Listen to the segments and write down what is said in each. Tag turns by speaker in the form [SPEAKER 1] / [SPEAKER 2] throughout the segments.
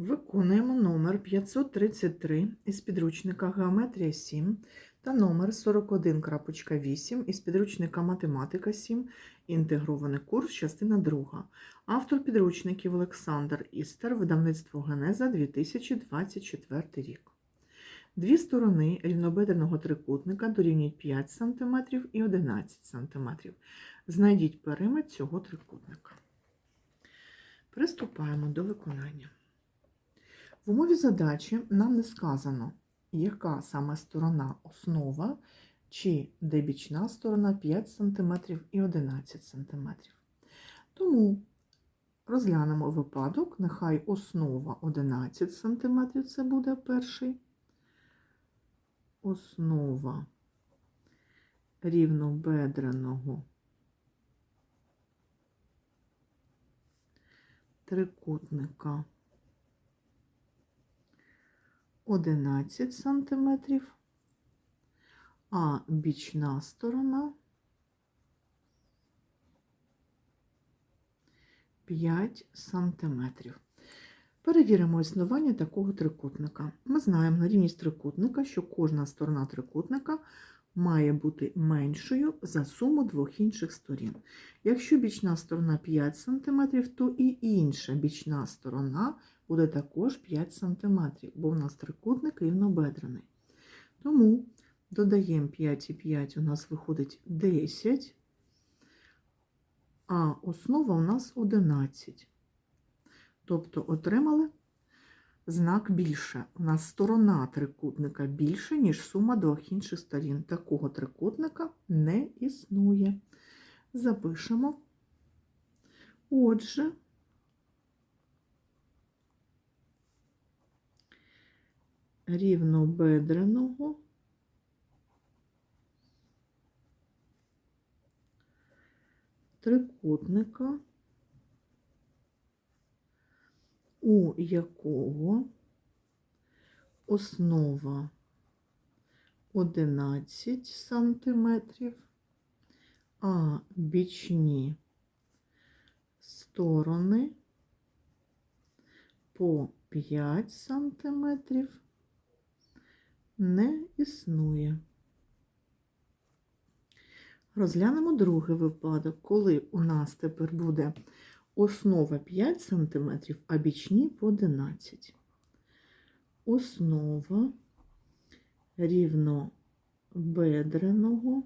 [SPEAKER 1] Виконуємо номер 533 із підручника Геометрія 7 та номер 41.8 із підручника Математика 7, інтегрований курс, частина 2. Автор підручників Олександр Істер, видавництво Генеза 2024 рік. Дві сторони рівнобедреного трикутника дорівнюють 5 см і 11 см. Знайдіть периметр цього трикутника. Приступаємо до виконання. В умові задачі нам не сказано, яка саме сторона основа, чи де бічна сторона 5 см і 11 см. Тому розглянемо випадок, нехай основа 11 см, це буде перший. Основа рівнобедреного трикутника 11 см, а бічна сторона 5 см. Перевіримо існування такого трикутника. Ми знаємо на рівність трикутника, що кожна сторона трикутника має бути меншою за суму двох інших сторін. Якщо бічна сторона 5 см, то і інша бічна сторона буде також 5 см, бо в нас трикутник рівнобедрений. Тому додаємо 5 і 5, у нас виходить 10, а основа у нас 11. Тобто отримали знак більше. У нас сторона трикутника більше, ніж сума двох інших сторін. Такого трикутника не існує. Запишемо. Отже, рівнобедреного. Трикутника, у якого основа 11 сантиметрів, а бічні сторони по 5 сантиметрів не існує. Розглянемо другий випадок, коли у нас тепер буде основа 5 см, а бічні по 11. Основа рівнобедреного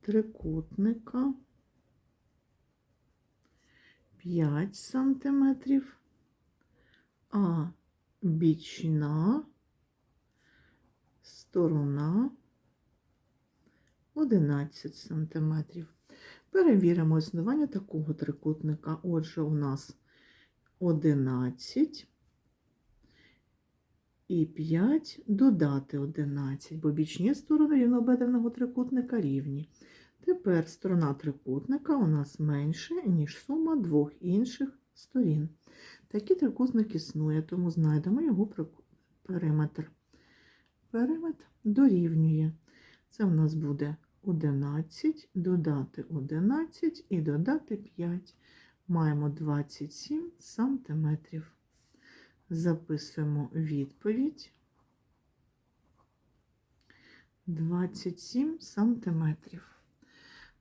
[SPEAKER 1] трикутника 5 см, а бічна сторона 11 см. Перевіримо існування такого трикутника. Отже, у нас 11 і 5 додати 11, бо бічні сторони рівнобедреного трикутника рівні. Тепер сторона трикутника у нас менше, ніж сума двох інших сторін. Такий трикутник існує, тому знайдемо його периметр. Периметр дорівнює. Це в нас буде 11, додати 11 і додати 5. Маємо 27 сантиметрів. Записуємо відповідь. 27 сантиметрів.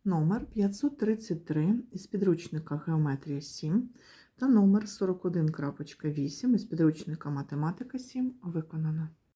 [SPEAKER 1] Номер 533 із підручника Геометрія 7 та номер 41.8 із підручника Математика 7 виконано.